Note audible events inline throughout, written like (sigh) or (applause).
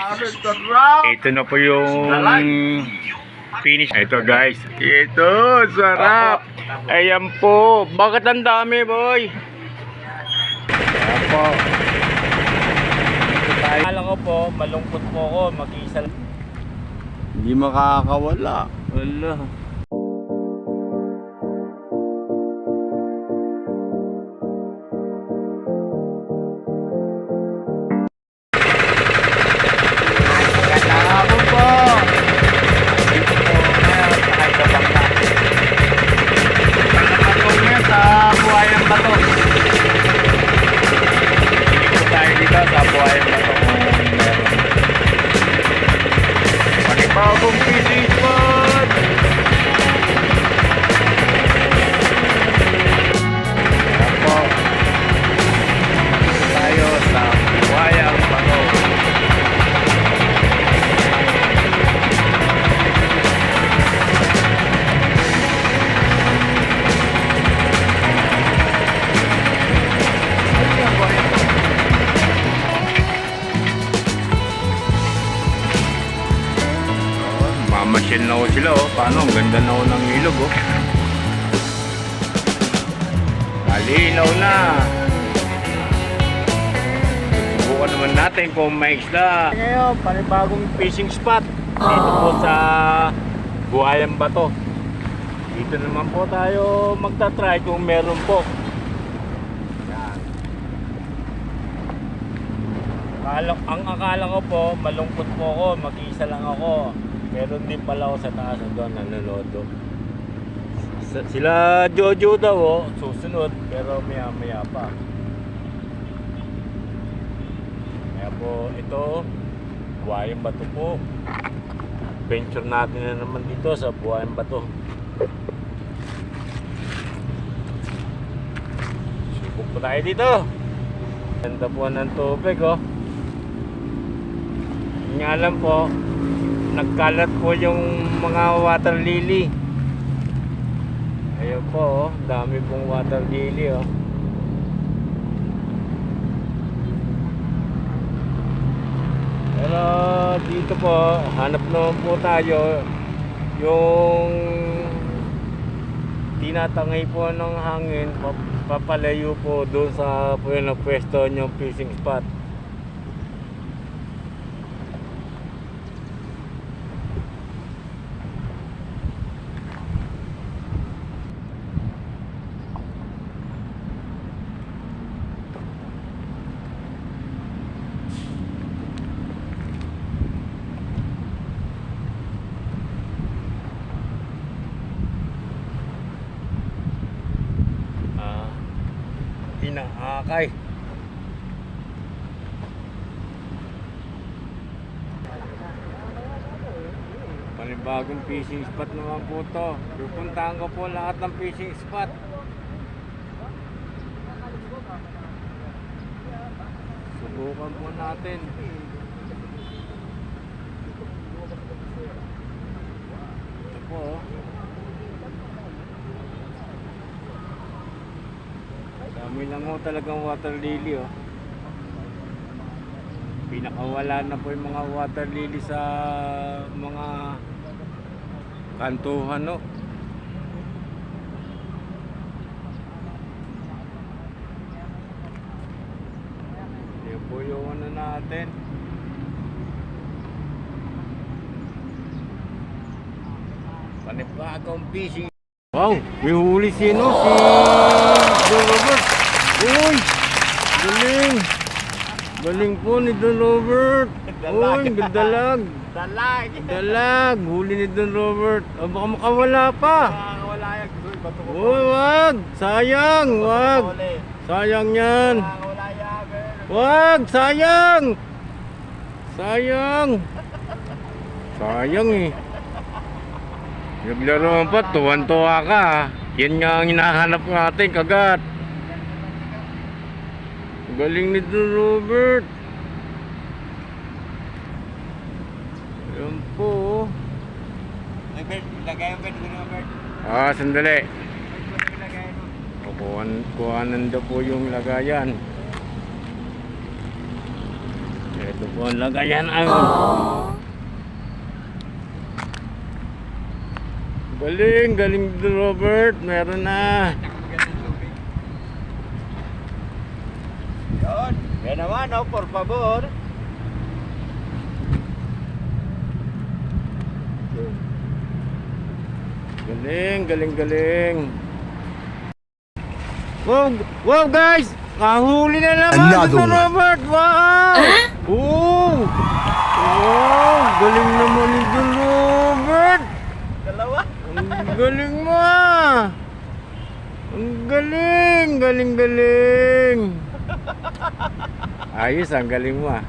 guys. Ito na po yung finish. Ito guys. Ito, sarap. Ayan po. Bakit ang dami, boy? Ayan po. Akala ko po, malungkot po ako, mag-isa. Hindi makakawala. Wala. Ho ng ilog oh. Malinaw na. Subukan naman natin kung may isda. Ngayon, panibagong fishing spot. Dito po sa Buhayan Bato. Dito naman po tayo magta-try kung meron po. Yan. Akala, ang akala ko po, malungkot po ako, mag-isa lang ako. Meron din pala ako sa taas doon. Sa- Sila Jojo daw, oh, susunod, pero maya maya pa. Kaya po, ito, Buhayan Bato po. Venture natin na naman dito sa Buhayan Bato. Subok po tayo dito. Ganda po ng tubig, oh. Nga lang po, nagkalat po yung mga water lily. Ayun po, oh. dami pong water lily, oh. Pero dito po, hanap naman po tayo yung tinatangay po ng hangin, pap- papalayo po doon sa po yung pwesto yung fishing spot. Ah, pinaakay. Panibagong fishing spot naman po to. Pupuntahan ko po lahat ng fishing spot. Subukan po natin. Ito po. oh. Dami lang ho talagang water lily oh. Pinakawala na po yung mga water lily sa mga kantuhan no. Yan po yung ano natin. Panibagong fishing Wow, may huli si ano, si Don Robert. Uy, galing. Galing po ni Don Robert. Uy, gadalag. Dalag. Dalag, huli ni Don Robert. O baka makawala pa. Wala yan. Uy, bato ko. Uy, wag. Sayang, wag. Sayang yan. Wag, sayang. Sayang. Sayang eh. Naglaro pa, tuwan-tuwa ka. ah. Yan nga ang hinahanap natin, kagat. Galing ni Don Robert. Yan po. oh. Lagay ang pwede ko Bert. Ah, sandali. Kukuhan, kuhanan daw po yung lagayan. Ito po ang lagayan ang... Galing, galing din, Robert. Meron na. Yan naman, oh, por favor. Galing, galing, galing. Wow, wow guys! Kahuli na naman Another ito, one. Robert! Wow! Oh! Wow! Galing naman ito, Robert! Dalawa. Ang galing mo ah! Ang galing! Galing, galing! (laughs) Ayos, ang galing mo ah.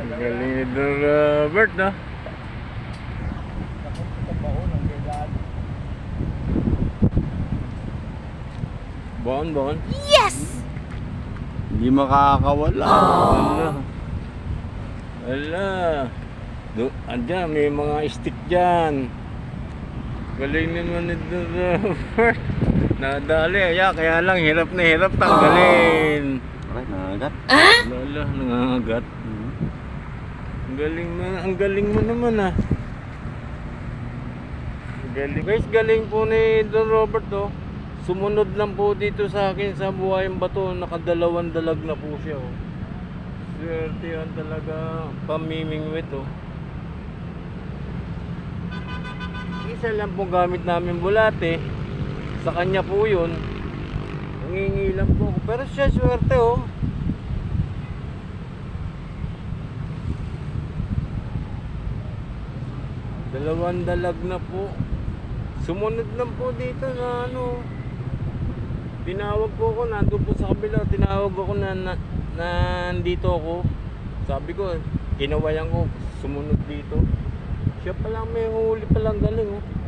Ang galing ito, Robert, no? Bon, bon. Hindi makakawala. Wala. Wala. Do, andyan, may mga stick dyan. Galing naman ito, Robert. Nadali, ya, kaya lang hirap na hirap tanggalin. Ay, nanagat. Lala, nangangagat. Ang galing mo, ang galing mo naman ah. Galing. Guys, galing po ni Don Robert oh. Sumunod lang po dito sa akin sa buhayang bato. Nakadalawang dalag na po siya oh. Swerte yan talaga. Pamimingwit oh. Isa lang po gamit namin bulate. Sa kanya po yun. Nangingi lang po ako. Pero siya swerte oh. Dalawang dalag na po. Sumunod lang po dito na ano. Tinawag po ako, nandun po sa kabila. Tinawag ako na, na nandito ako. Sabi ko, kinawayan ko, sumunod dito. Siya palang may huli palang galing oh.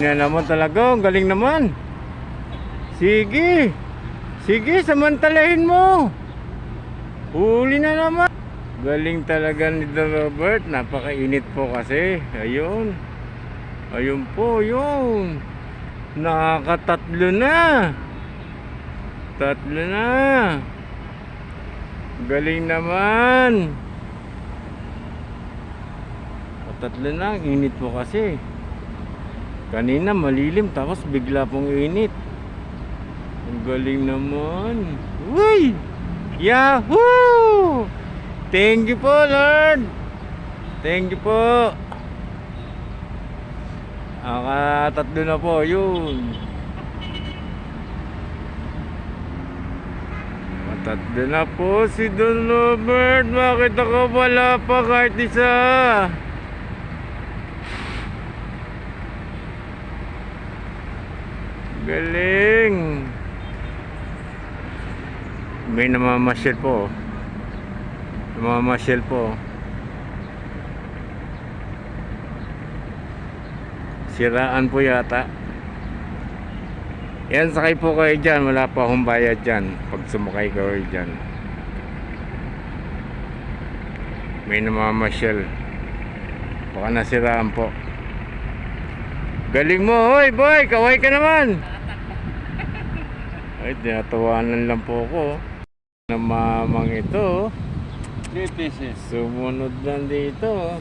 Yan naman talaga, ang galing naman. Sige. Sige, samantalahin mo. Huli na naman. Galing talaga ni Robert. Napakainit po kasi. Ayun. Ayun po, yun. Nakakatatlo na. Tatlo na. Galing naman. Tatlo na, init po kasi. Kanina malilim tapos bigla pong init. Ang galing naman. Uy! Yahoo! Thank you po, Lord. Thank you po. Akatatlo na po, yun. Matatlo na po si Don Robert. Bakit ako wala pa kahit isa? Galing. May namamasyal po. Namamasyal po. Siraan po yata. Yan, sakay po kayo dyan. Wala pa akong bayad dyan. Pag sumakay kayo dyan. May namamasyal. Baka nasiraan po. Galing mo, hoy boy, kaway ka naman. (laughs) Ay, tinatawanan lang po ako. Ng mamang ito. Three pieces. Sumunod lang dito.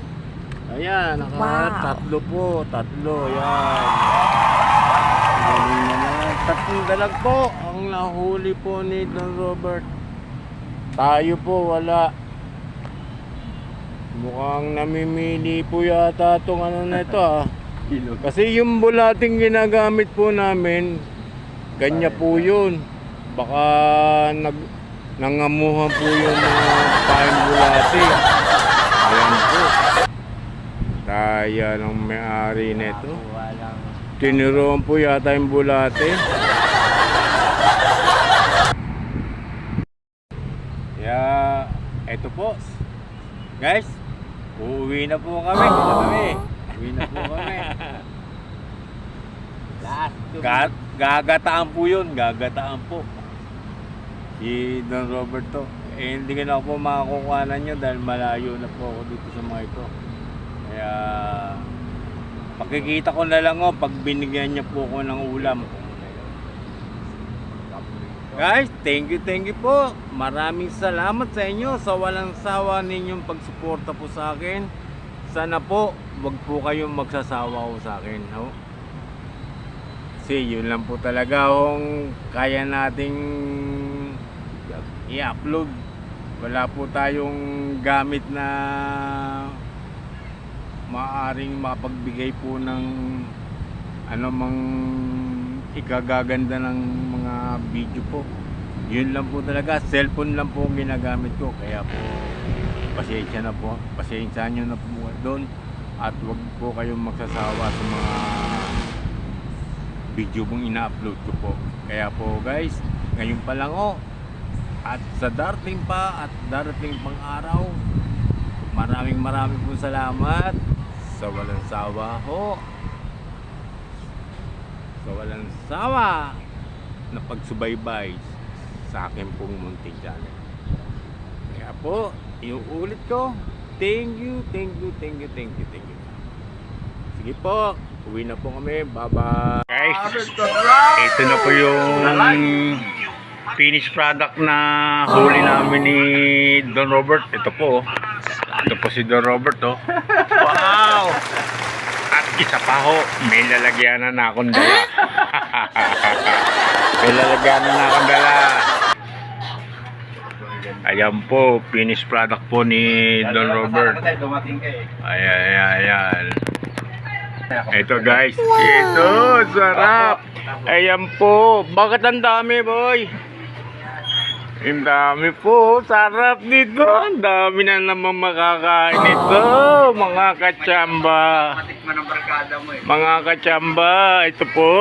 Ayan, naka Wow. tatlo po, tatlo, yan. Galing naman. Tatlong dalag po ang nahuli po ni Don Robert. Tayo po, wala. Mukhang namimili po yata itong ano na ito ah. Kilo. Kasi yung bulating ginagamit po namin, kanya po yun. Baka nag nangamuhan po yung mga pain bulati. Ayan po. Daya ng may-ari nito. Tinuruan po yata yung bulate. Kaya, ito po. Guys, uuwi na po kami. Kami. Uwi na po kami. (laughs) Last two. Ga- gagataan po yun. Gagataan po. Si Don Roberto. Eh, hindi ko na po makakukuhanan nyo dahil malayo na po ako dito sa mga ito. Kaya, pakikita ko na lang oh, pag binigyan niya po ako ng ulam. Guys, thank you, thank you po. Maraming salamat sa inyo sa walang sawa ninyong pagsuporta po sa akin. Sana po, wag po kayong magsasawa ko sa akin. No? Kasi yun lang po talaga kung kaya nating i-upload. Wala po tayong gamit na maaring mapagbigay po ng ano mang ikagaganda ng mga video po. Yun lang po talaga, cellphone lang po ginagamit ko. Kaya po, pasensya na po. Pasensya nyo na po doon. At wag po kayong magsasawa sa mga video mong ina-upload ko po. Kaya po guys, ngayon pa lang oh. At sa darating pa at darating pang araw, maraming maraming po salamat sa walang sawa ho. Sa walang sawa na pagsubaybay sa akin pong munting channel. Kaya po, iuulit ko, thank you, thank you, thank you, thank you, thank you. Sige po, uwi na po kami. Bye-bye. Guys, ito na po yung finished product na huli namin ni Don Robert. Ito po. oh. Ito po si Don Robert. Oh. Wow! At isa pa ho, may lalagyanan na akong dala. (laughs) may lalagyanan na akong dala. Ayan po, finished product po ni Don Robert. Ayan, ayan, ayan. Ito guys, ito, sarap. Ayan po, bakit ang dami boy? Ang dami po, sarap nito. Ang dami na naman makakain ito, mga kachamba. Eh. Mga kachamba, ito po.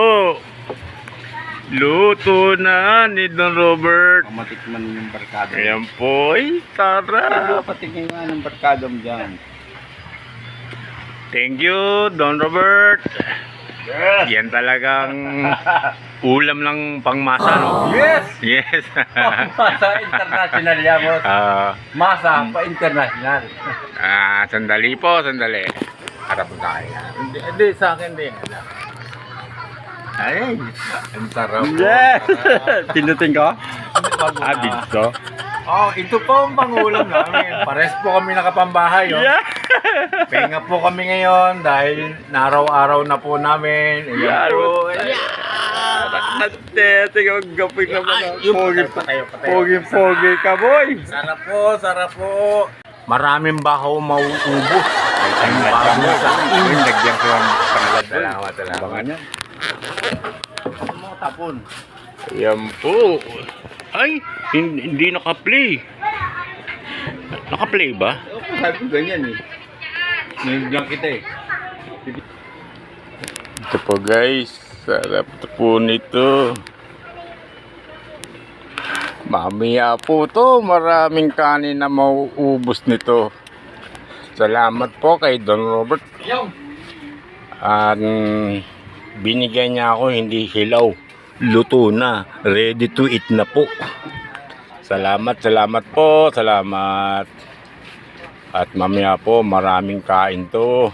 Luto na ni Don Robert. Matikman yung barkada. Ayan po, ay sarap. Patingin nga ng barkada mo dyan. Thank you, Don Robert. Yes! Yan talagang ulam ng pangmasa, no? Yes! Yes. Masa international yan, boss. Ah, Masa pa international. ah, sandali po, sandali. Harap tayo. Hindi, hindi, sa akin din. Ay, ang sarap po. Yes! Pinutin ko? Ah, dito? Oh, ito po ang pangulam namin. Pares po kami nakapambahay, oh. Yeah! Pahinga po kami ngayon dahil naraw-araw na po namin. Ayan po. Ate, tingnan ang gaping naman. Yung Pogi, pogi, pogi ka, boy. Sarap po, sarap po. Maraming baho mauubos. Ay, baho sa akin. Lagyan ko ang Salamat, salamat. yan. Mga tapon. Ayan po. Ay, hin- hindi naka-play. Naka-play ba? Ako sabi ko ganyan eh. Ngayon lang kita eh. Ito po guys, sarap po nito. Mamaya po to, maraming kanin na mauubos nito. Salamat po kay Don Robert. Yung! At binigyan niya ako hindi hilaw. Luto na, ready to eat na po. Salamat, salamat po, salamat. At mamaya po maraming kain to.